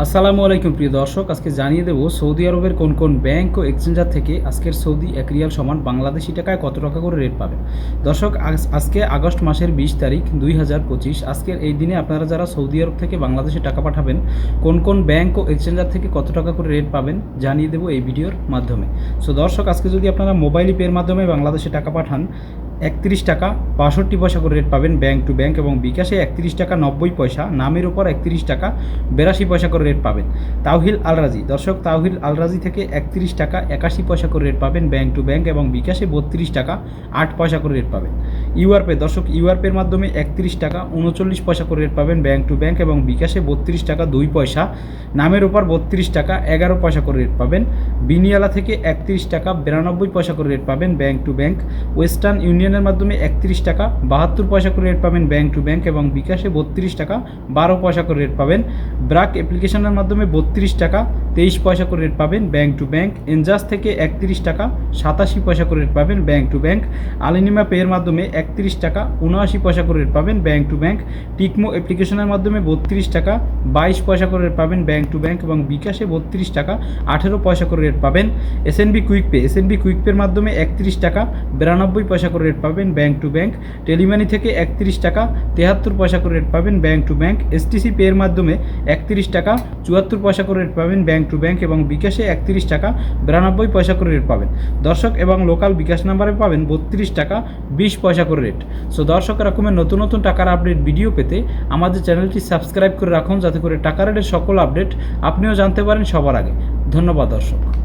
আসসালামু আলাইকুম প্রিয় দর্শক, আজকে জানিয়ে দেবো সৌদি আরবের কোন কোন ব্যাংক ও এক্সচেঞ্জার থেকে আজকের সৌদি এক রিয়াল সমান বাংলাদেশি টাকায় কত টাকা করে রেট পাবেন দর্শক, আজ- আজকে আগস্ট মাসের বিশ তারিখ দুই হাজার পঁচিশ, আজকের এই দিনে আপনারা যারা সৌদি আরব থেকে বাংলাদেশে টাকা পাঠাবেন, কোন কোন ব্যাংক ও এক্সচেঞ্জার থেকে কত টাকা করে রেট পাবেন জানিয়ে দেবো এই ভিডিওর মাধ্যমে। সো দর্শক, আজকে যদি আপনারা মোবাইল পের মাধ্যমে বাংলাদেশে টাকা পাঠান একত্রিশ টাকা বাষট্টি পয়সা করে রেট পাবেন ব্যাংক টু ব্যাংক এবং বিকাশে একত্রিশ টাকা নব্বই পয়সা, নামের উপর একত্রিশ টাকা বিরাশি পয়সা করে রেট পাবেন। তাওহিল আলরাজি, দর্শক তাওহিল আলরাজি থেকে একত্রিশ টাকা একাশি পয়সা করে রেট পাবেন ব্যাংক টু ব্যাংক এবং বিকাশে বত্রিশ টাকা আট পয়সা করে রেট পাবেন। ইউআরপে দর্শক ইউআরপের মাধ্যমে একত্রিশ টাকা উনচল্লিশ পয়সা করে রেট পাবেন ব্যাংক টু ব্যাংক এবং বিকাশে বত্রিশ টাকা দুই পয়সা, নামের উপর বত্রিশ টাকা এগারো পয়সা করে রেট পাবেন। বিনিয়ালা থেকে একত্রিশ টাকা বিরানব্বই পয়সা করে রেট পাবেন ব্যাংক টু ব্যাংক ওয়েস্টার্ন ইউনিয়নের মাধ্যমে একত্রিশ টাকা, বাহাত্তর পয়সা করে রেট পাবেন ব্যাংক টু ব্যাংক এবং বিকাশে বত্রিশ টাকা, বারো পয়সা করে রেট পাবেন। ব্রাক অ্যাপ্লিকেশনের মাধ্যমে বত্রিশ টাকা, তেইশ পয়সা করে রেট পাবেন ব্যাংক টু ব্যাংক এনজাস থেকে একত্রিশ টাকা, সাতাশি পয়সা করে রেট পাবেন ব্যাংক টু ব্যাংক আলিনিমা পেয়ের মাধ্যমে একত্রিশ টাকা, উনআশি পয়সা করে রেট পাবেন ব্যাংক টু ব্যাংক টিকমো অ্যাপ্লিকেশনের মাধ্যমে বত্রিশ টাকা, বাইশ পয়সা করে রেট পাবেন ব্যাংক টু ব্যাংক এবং বিকাশে বত্রিশ টাকা, আঠেরো পয়সা করে রেট পাবেন। SNB quick pay SNB quick পের মাধ্যমে একত্রিশ টাকা, বিরানব্বই পয়সা করে রেট পাবেন ব্যাংক টু ব্যাংক টেলিমানি থেকে একত্রিশ টাকা, তেহাত্তর পয়সা করে রেট পাবেন ব্যাংক টু ব্যাংক এসটিসি পের মাধ্যমে একত্রিশ টাকা, চুয়াত্তর পয়সা করে রেট পাবেন ব্যাংক টু ব্যাংক এবং বিকাশে একত্রিশ টাকা, বিরানব্বই পয়সা করে রেট পাবেন। দর্শক এবং লোকাল বিকাশ নাম্বারে পাবেন বত্রিশ টাকা, বিশ পয়সা করে রেট সো দর্শক এরকমের নতুন নতুন টাকার আপডেট ভিডিও পেতে আমাদের চ্যানেলটি সাবস্ক্রাইব করে রাখুন, যাতে করে টাকা রেটের সকল আপডেট আপনিও জানতে পারেন সবার আগে। ধন্যবাদ, দর্শক।